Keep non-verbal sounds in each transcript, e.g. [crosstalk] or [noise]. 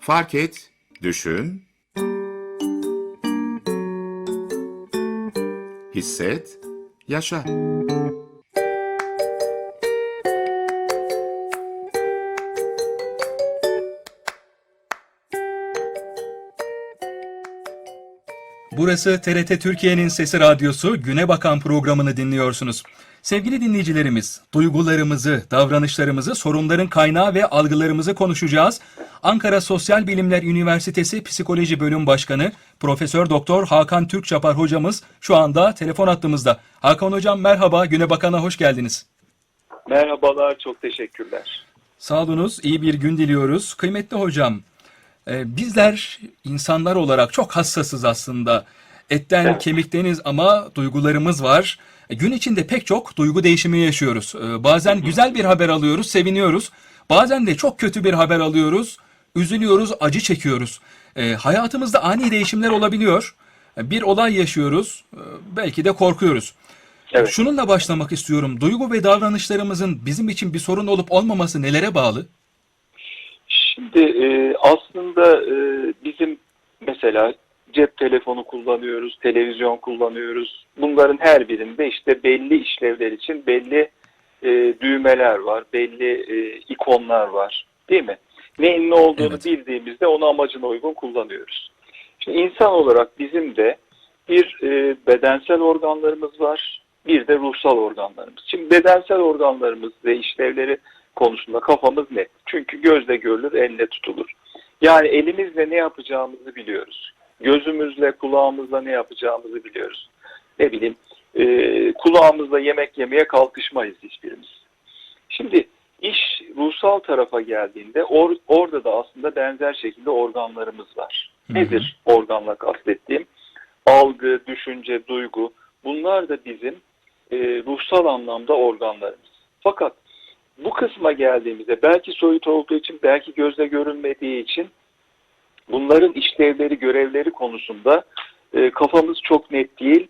Fark et, düşün, hisset, yaşa. Burası TRT Türkiye'nin Sesi Radyosu Güne Bakan programını dinliyorsunuz. Sevgili dinleyicilerimiz, duygularımızı, davranışlarımızı, sorunların kaynağı ve algılarımızı konuşacağız. Ankara Sosyal Bilimler Üniversitesi Psikoloji Bölüm Başkanı Profesör Doktor Hakan Türkçapar hocamız şu anda telefon attığımızda. Hakan hocam merhaba, Güne Bakan'a hoş geldiniz. Merhabalar, çok teşekkürler. Sağ olunuz, iyi bir gün diliyoruz. Kıymetli hocam, e, bizler insanlar olarak çok hassasız aslında. Etten Evet. kemikteniz ama duygularımız var. E, Gün içinde pek çok duygu değişimi yaşıyoruz. E, Bazen güzel bir haber alıyoruz, seviniyoruz. Bazen de çok kötü bir haber alıyoruz, üzülüyoruz, acı çekiyoruz. E, Hayatımızda ani değişimler olabiliyor. Bir olay yaşıyoruz, belki de korkuyoruz. Evet. Şununla başlamak istiyorum. Duygu ve davranışlarımızın bizim için bir sorun olup olmaması nelere bağlı? Şimdi e, aslında e, bizim mesela cep telefonu kullanıyoruz, televizyon kullanıyoruz. Bunların her birinde işte belli işlevler için belli e, düğmeler var, belli e, ikonlar var değil mi? Neyin ne olduğunu Evet. bildiğimizde onu amacına uygun kullanıyoruz. Şimdi insan olarak bizim de bir e, bedensel organlarımız var, bir de ruhsal organlarımız. Şimdi bedensel organlarımız ve işlevleri konusunda kafamız net. Çünkü gözle görülür, elle tutulur. Yani elimizle ne yapacağımızı biliyoruz. Gözümüzle, kulağımızla ne yapacağımızı biliyoruz. Ne bileyim, e, kulağımızla yemek yemeye kalkışmayız hiçbirimiz. Şimdi iş ruhsal tarafa geldiğinde or- orada da aslında benzer şekilde organlarımız var. Nedir organla kastettiğim? Algı, düşünce, duygu bunlar da bizim e, ruhsal anlamda organlarımız. Fakat bu kısma geldiğimizde belki soyut olduğu için belki gözle görünmediği için bunların işlevleri görevleri konusunda e, kafamız çok net değil.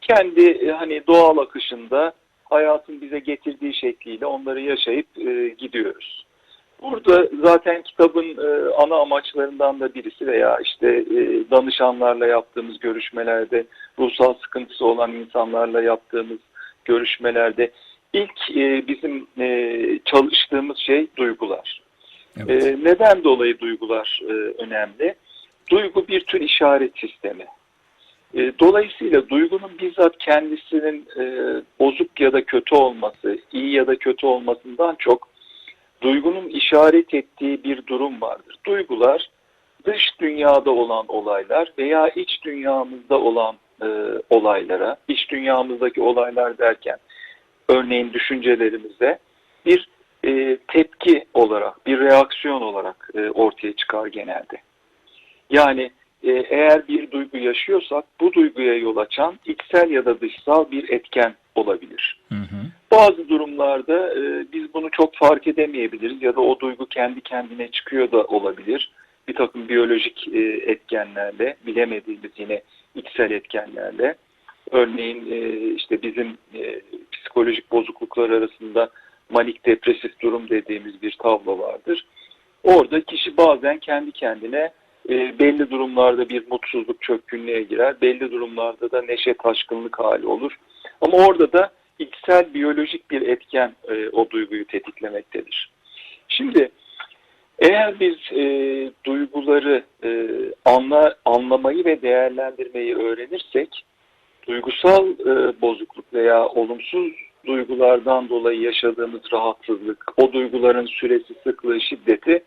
Kendi e, hani doğal akışında hayatın bize getirdiği şekliyle onları yaşayıp e, gidiyoruz. Burada zaten kitabın e, ana amaçlarından da birisi veya işte e, danışanlarla yaptığımız görüşmelerde, ruhsal sıkıntısı olan insanlarla yaptığımız görüşmelerde ilk e, bizim e, çalıştığımız şey duygular. Evet. E, neden dolayı duygular e, önemli? Duygu bir tür işaret sistemi. E, dolayısıyla duygunun bizzat kendisinin e, bozuk ya da kötü olması, iyi ya da kötü olmasından çok duygunun işaret ettiği bir durum vardır. Duygular dış dünyada olan olaylar veya iç dünyamızda olan e, olaylara, iç dünyamızdaki olaylar derken örneğin düşüncelerimize bir e, tepki olarak, bir reaksiyon olarak e, ortaya çıkar genelde. Yani e, eğer bir duygu yaşıyorsak bu duyguya yol açan içsel ya da dışsal bir etken olabilir. Hı hı. Bazı durumlarda e, biz bunu çok fark edemeyebiliriz ya da o duygu kendi kendine çıkıyor da olabilir. Bir takım biyolojik e, etkenlerle, bilemediğimiz yine içsel etkenlerle. Örneğin e, işte bizim e, psikolojik bozukluklar arasında manik depresif durum dediğimiz bir tablo vardır. Orada kişi bazen kendi kendine e, belli durumlarda bir mutsuzluk çökkünlüğe girer. Belli durumlarda da neşe taşkınlık hali olur. Ama orada da içsel biyolojik bir etken e, o duyguyu tetiklemektedir. Şimdi eğer biz e, duyguları e, anla, anlamayı ve değerlendirmeyi öğrenirsek duygusal e, bozukluk veya olumsuz duygulardan dolayı yaşadığımız rahatsızlık, o duyguların süresi, sıklığı, şiddeti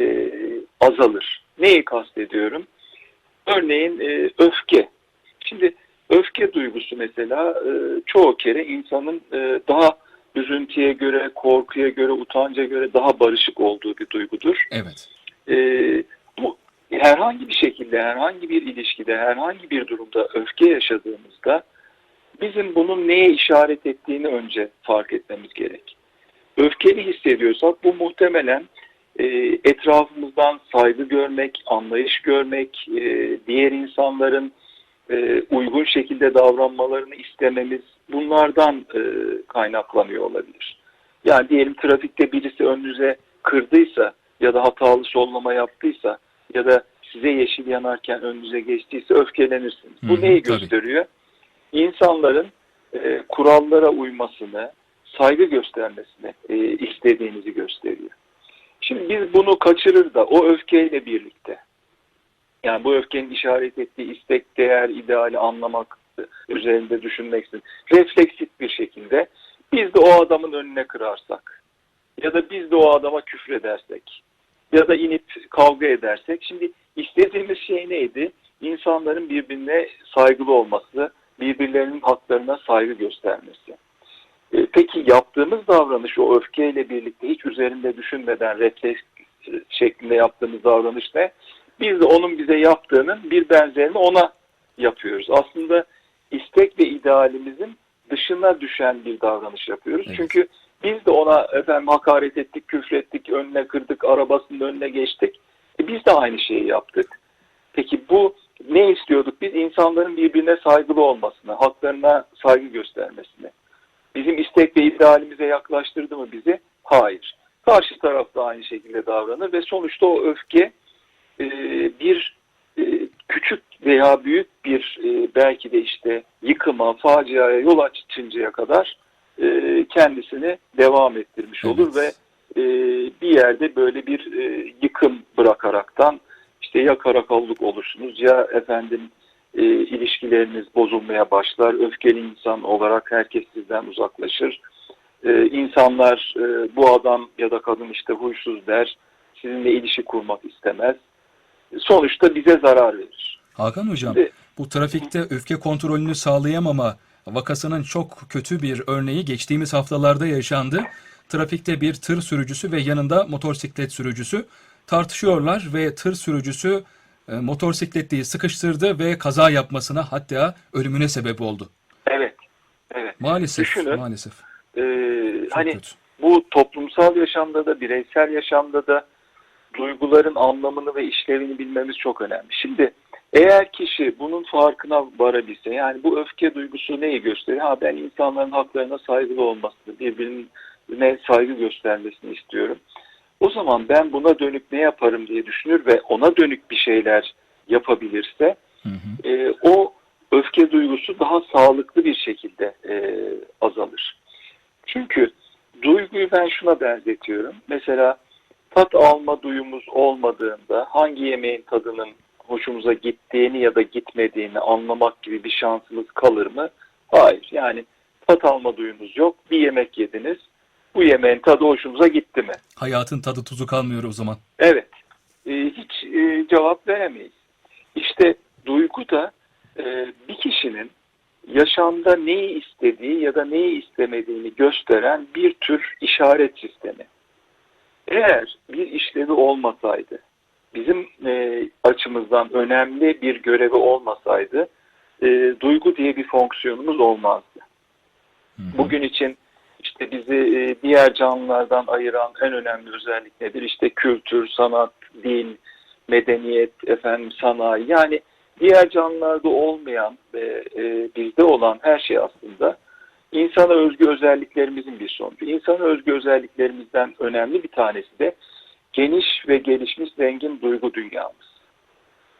e, azalır. Neyi kastediyorum? Örneğin e, öfke. Şimdi öfke duygusu mesela e, çoğu kere insanın e, daha üzüntüye göre, korkuya göre, utanca göre daha barışık olduğu bir duygudur. Evet. E, bu herhangi bir şekilde, herhangi bir ilişkide, herhangi bir durumda öfke yaşadığımızda bizim bunun neye işaret ettiğini önce fark etmemiz gerek. Öfkeli hissediyorsak bu muhtemelen e, etrafımızdan saygı görmek, anlayış görmek, e, diğer insanların e, uygun şekilde davranmalarını istememiz bunlardan e, kaynaklanıyor olabilir. Yani diyelim trafikte birisi önünüze kırdıysa ya da hatalı sollama yaptıysa ya da size yeşil yanarken önünüze geçtiyse öfkelenirsiniz. Bu hı, neyi tabii. İnsanların e, kurallara uymasını, saygı göstermesini e, istediğinizi gösteriyor. Şimdi biz bunu kaçırır da o öfkeyle birlikte yani bu öfkenin işaret ettiği istek, değer, ideali anlamak üzerinde düşünmeksin. Refleksif bir şekilde biz de o adamın önüne kırarsak ya da biz de o adama küfredersek ya da inip kavga edersek şimdi istediğimiz şey neydi? İnsanların birbirine saygılı olması, birbirlerinin haklarına saygı göstermesi. E, Peki yaptığımız davranış o öfkeyle birlikte hiç üzerinde düşünmeden refleks şeklinde yaptığımız davranış ne? Biz de onun bize yaptığının bir benzerini ona yapıyoruz. Aslında istek ve idealimizin dışına düşen bir davranış yapıyoruz. Evet. Çünkü biz de ona efendim hakaret ettik, küfrettik, önüne kırdık, arabasının önüne geçtik. E, biz de aynı şeyi yaptık. Peki bu ne istiyorduk? Biz insanların birbirine saygılı olmasını, haklarına saygı göstermesini. Bizim istek ve idealimize yaklaştırdı mı bizi? Hayır. Karşı taraf da aynı şekilde davranır ve sonuçta o öfke e, bir e, küçük veya büyük bir e, belki de işte yıkıma, faciaya yol açıncaya kadar e, kendisini devam ettirmiş olur Evet. ve e, bir yerde böyle bir e, yıkım bırakaraktan işte ya karakolluk olursunuz ya efendim e, ilişkileriniz bozulmaya başlar. Öfkeli insan olarak herkes sizden uzaklaşır. E, insanlar e, bu adam ya da kadın işte huysuz der. Sizinle ilişki kurmak istemez. Sonuçta bize zarar verir. Hakan Hocam, Şimdi- bu trafikte öfke kontrolünü sağlayamama vakasının çok kötü bir örneği geçtiğimiz haftalarda yaşandı. Trafikte bir tır sürücüsü ve yanında motosiklet sürücüsü tartışıyorlar ve tır sürücüsü e, motosikletliyi sıkıştırdı ve kaza yapmasına hatta ölümüne sebep oldu. Evet. Evet. Maalesef, Düşünün. maalesef. E, Çok hani kötü. bu toplumsal yaşamda da bireysel yaşamda da duyguların anlamını ve işlevini bilmemiz çok önemli. Şimdi eğer kişi bunun farkına varabilse yani bu öfke duygusu neyi gösteriyor? Ha ben insanların haklarına saygılı olmasını, birbirine saygı göstermesini istiyorum. O zaman ben buna dönük ne yaparım diye düşünür ve ona dönük bir şeyler yapabilirse Hı hı. e, o öfke duygusu daha sağlıklı bir şekilde e, azalır. Çünkü duyguyu ben şuna benzetiyorum. Mesela tat alma duyumuz olmadığında hangi yemeğin tadının hoşumuza gittiğini ya da gitmediğini anlamak gibi bir şansımız kalır mı? Hayır. Yani tat alma duyumuz yok. Bir yemek yediniz. Bu yemeğin tadı hoşumuza gitti mi? Hayatın tadı tuzu kalmıyor o zaman. Evet. E, hiç e, cevap veremeyiz. İşte duygu da e, bir kişinin yaşamda neyi istediği ya da neyi istemediğini gösteren bir tür işaret sistemi. Eğer bir işlevi olmasaydı, bizim e, açımızdan önemli bir görevi olmasaydı, e, duygu diye bir fonksiyonumuz olmazdı. Hı hı. Bugün için işte bizi e, diğer canlılardan ayıran en önemli özellik nedir? İşte kültür, sanat, dil, medeniyet, efendim sanayi. Yani diğer canlılarda olmayan ve e, bizde olan her şey aslında insana özgü özelliklerimizin bir sonucu. İnsana özgü özelliklerimizden önemli bir tanesi de geniş ve gelişmiş zengin duygu dünyamız.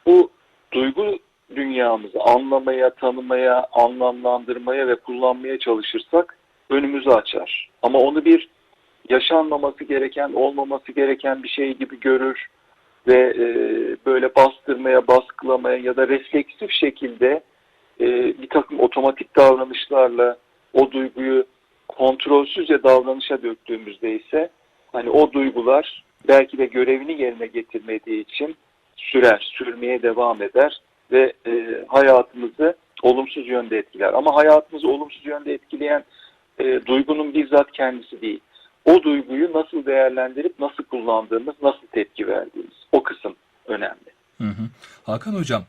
Bu duygu dünyamızı anlamaya, tanımaya, anlamlandırmaya ve kullanmaya çalışırsak önümüzü açar. Ama onu bir yaşanmaması gereken, olmaması gereken bir şey gibi görür ve e, böyle bastırmaya, baskılamaya ya da refleksif şekilde e, bir takım otomatik davranışlarla o duyguyu kontrolsüzce davranışa döktüğümüzde ise hani o duygular belki de görevini yerine getirmediği için sürer, sürmeye devam eder ve e, hayatımızı olumsuz yönde etkiler. Ama hayatımızı olumsuz yönde etkileyen e, duygunun bizzat kendisi değil. O duyguyu nasıl değerlendirip nasıl kullandığımız, nasıl tepki verdiğimiz o kısım önemli. Hı hı. Hakan Hocam,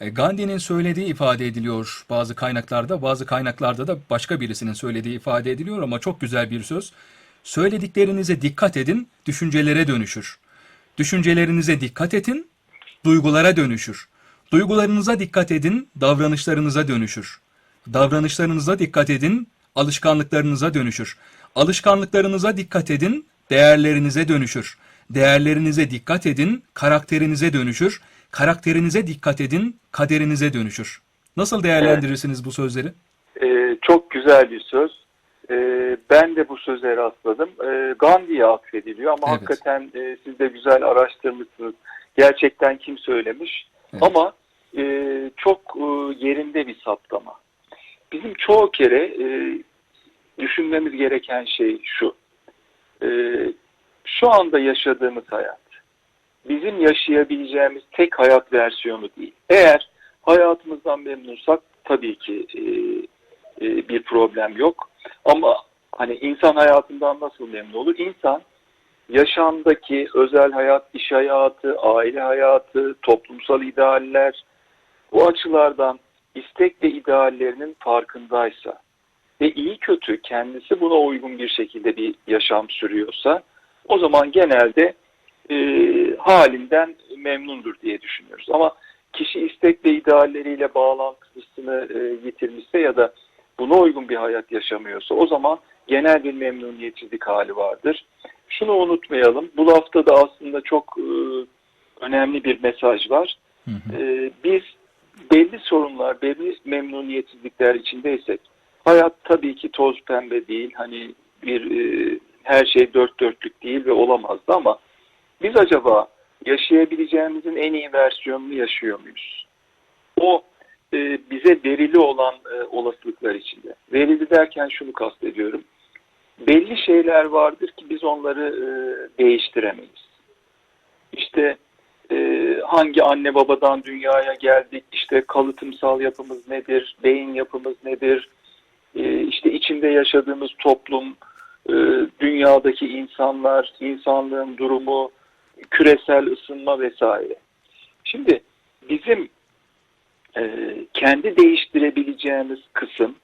e, Gandhi'nin söylediği ifade ediliyor bazı kaynaklarda, bazı kaynaklarda da başka birisinin söylediği ifade ediliyor ama çok güzel bir söz. Söylediklerinize dikkat edin, düşüncelere dönüşür. Düşüncelerinize dikkat edin, duygulara dönüşür. Duygularınıza dikkat edin, davranışlarınıza dönüşür. Davranışlarınıza dikkat edin, alışkanlıklarınıza dönüşür. Alışkanlıklarınıza dikkat edin, değerlerinize dönüşür. Değerlerinize dikkat edin, karakterinize dönüşür. Karakterinize dikkat edin, kaderinize dönüşür. Nasıl değerlendirirsiniz bu sözleri? Ee, çok güzel bir söz. Ee, ben de bu söze rastladım. Ee, Gandhi'ye atfediliyor ama Evet. hakikaten e, siz de güzel araştırmışsınız. Gerçekten kim söylemiş? Evet. Ama e, çok e, yerinde bir saptama. Bizim çoğu kere e, düşünmemiz gereken şey şu. E, şu anda yaşadığımız hayat bizim yaşayabileceğimiz tek hayat versiyonu değil. Eğer hayatımızdan memnunsak tabii ki e, e, bir problem yok. Ama hani insan hayatından nasıl memnun olur? İnsan yaşamdaki özel hayat, iş hayatı, aile hayatı, toplumsal idealler bu açılardan istek ve ideallerinin farkındaysa ve iyi kötü kendisi buna uygun bir şekilde bir yaşam sürüyorsa o zaman genelde e, halinden memnundur diye düşünüyoruz. Ama kişi istek ve idealleriyle bağlantısını e, yitirmişse ya da buna uygun bir hayat yaşamıyorsa o zaman genel bir memnuniyetsizlik hali vardır. Şunu unutmayalım. Bu lafta da aslında çok e, önemli bir mesaj var. Hı hı. E, biz belli sorunlar, belli memnuniyetsizlikler içindeysek hayat tabii ki toz pembe değil. Hani bir e, her şey dört dörtlük değil ve olamazdı ama biz acaba yaşayabileceğimizin en iyi versiyonunu yaşıyor muyuz? O e, bize verili olan e, olasılıklar içinde. Verili derken şunu kastediyorum. Belli şeyler vardır ki biz onları e, değiştiremeyiz. İşte e, hangi anne babadan dünyaya geldik, işte kalıtımsal yapımız nedir, beyin yapımız nedir, e, işte içinde yaşadığımız toplum, e, dünyadaki insanlar, insanlığın durumu, küresel ısınma vesaire. Şimdi bizim e, kendi değiştirebileceğimiz kısım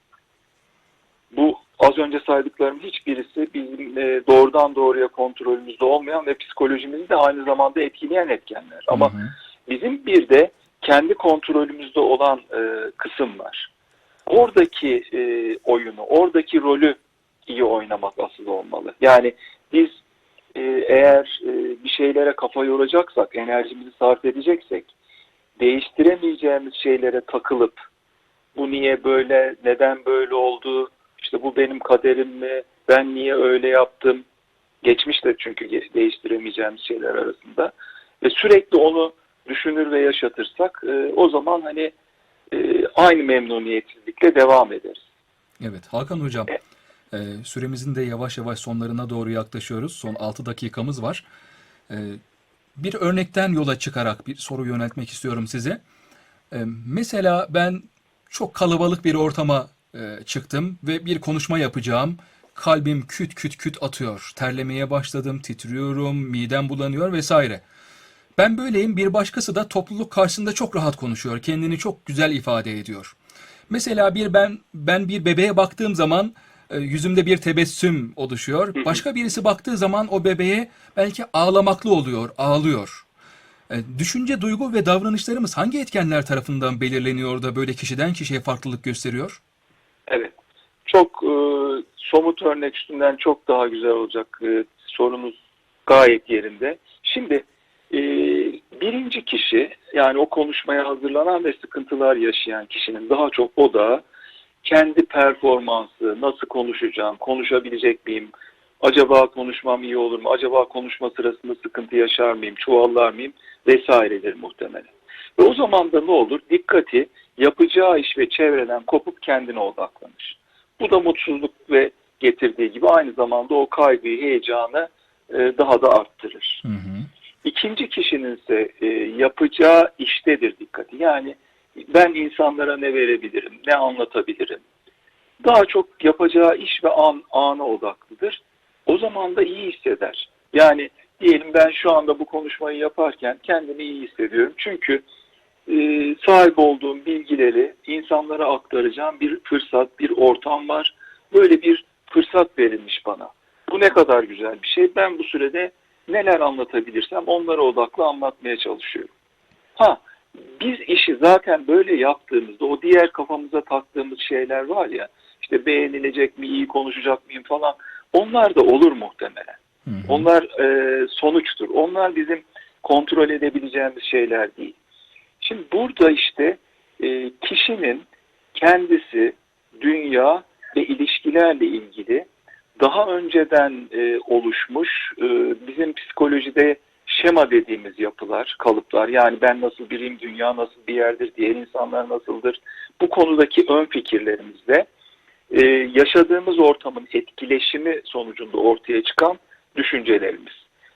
bu az önce saydıklarım hiçbirisi bizim e, doğrudan doğruya kontrolümüzde olmayan ve psikolojimizi de aynı zamanda etkileyen etkenler. Ama Hı hı. bizim bir de kendi kontrolümüzde olan e, kısım var. Oradaki e, oyunu, oradaki rolü iyi oynamak asıl olmalı. Yani biz e, eğer e, bir şeylere kafa yoracaksak, enerjimizi sarf edeceksek, değiştiremeyeceğimiz şeylere takılıp bu niye böyle, neden böyle oldu, işte bu benim kaderim mi, ben niye öyle yaptım, geçmiş de çünkü değiştiremeyeceğimiz şeyler arasında ve sürekli onu düşünür ve yaşatırsak e, o zaman hani e, aynı memnuniyetsizlikle devam ederiz. Evet Hakan Hocam e, süremizin de yavaş yavaş sonlarına doğru yaklaşıyoruz. Son 6 dakikamız var. E, bir örnekten yola çıkarak bir soru yöneltmek istiyorum size. E, mesela ben çok kalabalık bir ortama e, çıktım ve bir konuşma yapacağım. Kalbim küt küt küt atıyor. Terlemeye başladım, titriyorum, midem bulanıyor vesaire. Ben böyleyim, bir başkası da topluluk karşısında çok rahat konuşuyor, kendini çok güzel ifade ediyor. Mesela bir ben ben bir bebeğe baktığım zaman e, yüzümde bir tebessüm oluşuyor. Başka birisi baktığı zaman o bebeğe belki ağlamaklı oluyor, ağlıyor. E, Düşünce, duygu ve davranışlarımız hangi etkenler tarafından belirleniyor da böyle kişiden kişiye farklılık gösteriyor? Evet. Çok e, somut örnek üstünden çok daha güzel olacak. E, sorunuz gayet yerinde. Şimdi e, birinci kişi yani o konuşmaya hazırlanan ve sıkıntılar yaşayan kişinin daha çok odağı kendi performansı, nasıl konuşacağım, konuşabilecek miyim, acaba konuşmam iyi olur mu, acaba konuşma sırasında sıkıntı yaşar mıyım, çuvallar mıyım vesairedir muhtemelen. Ve o zaman da ne olur? Dikkati yapacağı iş ve çevreden kopup kendine odaklanır. Bu da mutsuzluk ve getirdiği gibi aynı zamanda o kaygıyı, heyecanı e, daha da arttırır. Hı hı. İkinci kişinin ise e, yapacağı iştedir dikkati. Yani ben insanlara ne verebilirim, ne anlatabilirim. Daha çok yapacağı iş ve an, ana odaklıdır. O zaman da iyi hisseder. Yani diyelim ben şu anda bu konuşmayı yaparken kendimi iyi hissediyorum. Çünkü e, sahip olduğum bilgileri insanlara aktaracağım bir fırsat, bir ortam var. Böyle bir fırsat verilmiş bana. Bu ne kadar güzel bir şey. Ben bu sürede neler anlatabilirsem onlara odaklı anlatmaya çalışıyorum. Ha Biz işi zaten böyle yaptığımızda o diğer kafamıza taktığımız şeyler var ya işte beğenilecek mi, iyi konuşacak mıyım falan onlar da olur muhtemelen. Hı hı. Onlar e, sonuçtur. Onlar bizim kontrol edebileceğimiz şeyler değil. Şimdi burada işte e, kişinin kendisi, dünya ve ilişkilerle ilgili daha önceden e, oluşmuş e, bizim psikolojide şema dediğimiz yapılar, kalıplar yani ben nasıl biriyim, dünya nasıl bir yerdir, diğer insanlar nasıldır bu konudaki ön fikirlerimizle e, yaşadığımız ortamın etkileşimi sonucunda ortaya çıkan düşüncelerimiz.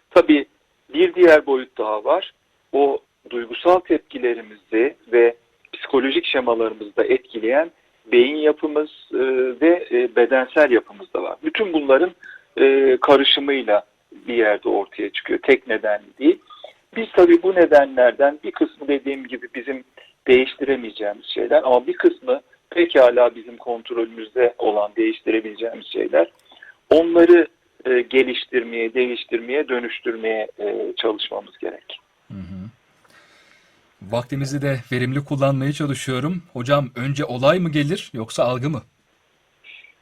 Tabii bir diğer boyut daha var. O duygusal tepkilerimizi ve psikolojik şemalarımızı da etkileyen beyin yapımız e, ve e, bedensel yapımız da var. Bütün bunların e, karışımıyla bir yerde ortaya çıkıyor. Tek nedenli değil. Biz tabii bu nedenlerden bir kısmı dediğim gibi bizim değiştiremeyeceğimiz şeyler ama bir kısmı pekala bizim kontrolümüzde olan değiştirebileceğimiz şeyler. Onları e, geliştirmeye, değiştirmeye, dönüştürmeye çalışmamız gerek. Vaktimizi de verimli kullanmaya çalışıyorum. Hocam önce olay mı gelir yoksa algı mı?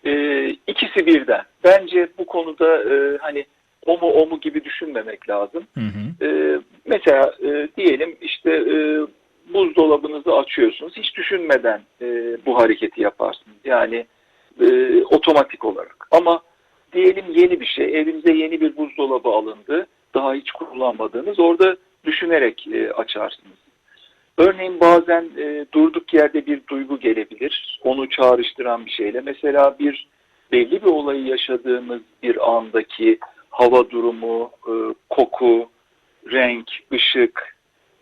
E, ikisi birden. Bence bu konuda e, hani o mu o mu gibi düşünmemek lazım. Hı hı. E, mesela e, diyelim işte e, buzdolabınızı açıyorsunuz. Hiç düşünmeden e, bu hareketi yaparsınız. Yani e, otomatik olarak. Ama diyelim yeni bir şey. Evinize yeni bir buzdolabı alındı. Daha hiç kullanmadığınız. Orada düşünerek e, açarsınız. Örneğin bazen e, durduk yerde bir duygu gelebilir. Onu çağrıştıran bir şeyle. Mesela bir belli bir olayı yaşadığımız bir andaki hava durumu, e, koku, renk, ışık,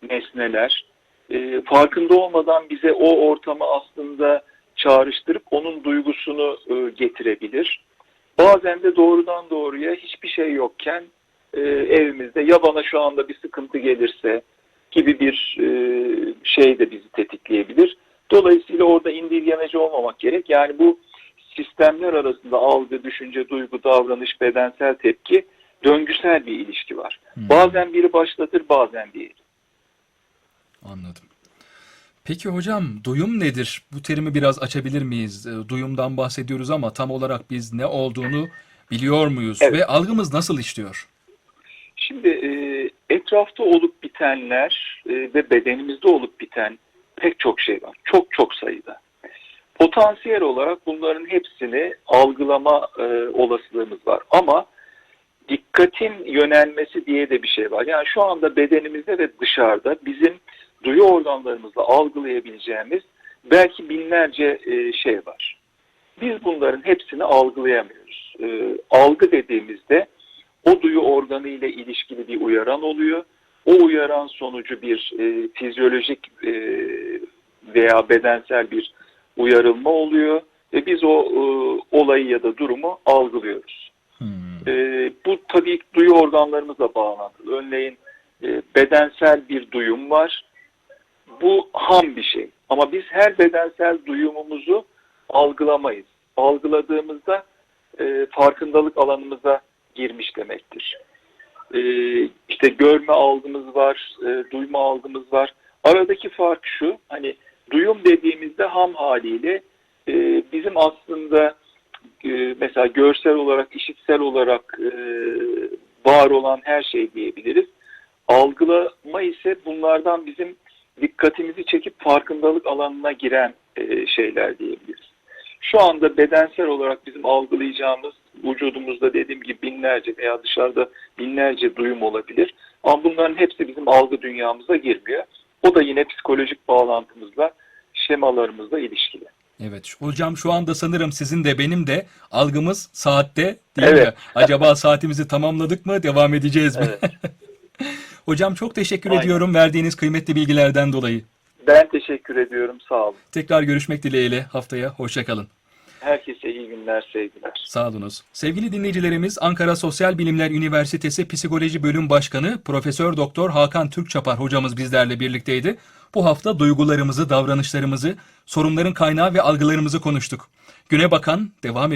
nesneler e, farkında olmadan bize o ortamı aslında çağrıştırıp onun duygusunu e, getirebilir. Bazen de doğrudan doğruya hiçbir şey yokken e, evimizde ya bana şu anda bir sıkıntı gelirse gibi bir e, şey de bizi tetikleyebilir. Dolayısıyla orada indirgemeci olmamak gerek. Yani bu sistemler arasında algı, düşünce, duygu, davranış, bedensel tepki döngüsel bir ilişki var. Hmm. Bazen biri başlatır, bazen diğeri. Anladım. Peki hocam duyum nedir? Bu terimi biraz açabilir miyiz? E, Duyumdan bahsediyoruz ama tam olarak biz ne olduğunu biliyor muyuz? Evet. Ve algımız nasıl işliyor? Şimdi e, etrafta olup bitenler e, ve bedenimizde olup biten pek çok şey var. Çok çok sayıda. Potansiyel olarak bunların hepsini algılama e, olasılığımız var. Ama dikkatin yönelmesi diye de bir şey var. Yani şu anda bedenimizde ve dışarıda bizim duyu organlarımızla algılayabileceğimiz belki binlerce e, şey var. Biz bunların hepsini algılayamıyoruz. E, algı dediğimizde o duyu organı ile ilişkili bir uyaran oluyor. O uyaran sonucu bir e, fizyolojik e, veya bedensel bir uyarılma oluyor ve biz o e, olayı ya da durumu algılıyoruz. Hmm. E, bu tabii duyu organlarımızla bağlantılı. Örneğin e, bedensel bir duyum var. Bu ham bir şey. Ama biz her bedensel duyumumuzu algılamayız. Algıladığımızda e, farkındalık alanımıza girmiş demektir. E, işte görme algımız var, e, duyma algımız var. Aradaki fark şu, hani duyum dediğimizde ham haliyle e, bizim aslında e, mesela görsel olarak, işitsel olarak e, var olan her şey diyebiliriz. Algılama ise bunlardan bizim dikkatimizi çekip farkındalık alanına giren e, şeyler diyebiliriz. Şu anda bedensel olarak bizim algılayacağımız vücudumuzda dediğim gibi binlerce veya dışarıda binlerce duyum olabilir. Ama bunların hepsi bizim algı dünyamıza girmiyor. O da yine psikolojik bağlantımızla, şemalarımızla ilişkili. Evet hocam şu anda sanırım sizin de benim de algımız saatte değil Evet. mi? [laughs] Acaba saatimizi tamamladık mı? Devam edeceğiz mi? Evet. [laughs] Hocam çok teşekkür Aynen. ediyorum verdiğiniz kıymetli bilgilerden dolayı. Ben teşekkür ediyorum. Sağ olun. Tekrar görüşmek dileğiyle haftaya hoşçakalın. Herkese iyi günler, sevgiler. Sağ olunuz. Sevgili dinleyicilerimiz Ankara Sosyal Bilimler Üniversitesi Psikoloji Bölüm Başkanı Profesör Doktor Hakan Türkçapar hocamız bizlerle birlikteydi. Bu hafta duygularımızı, davranışlarımızı, sorunların kaynağı ve algılarımızı konuştuk. Güne bakan devam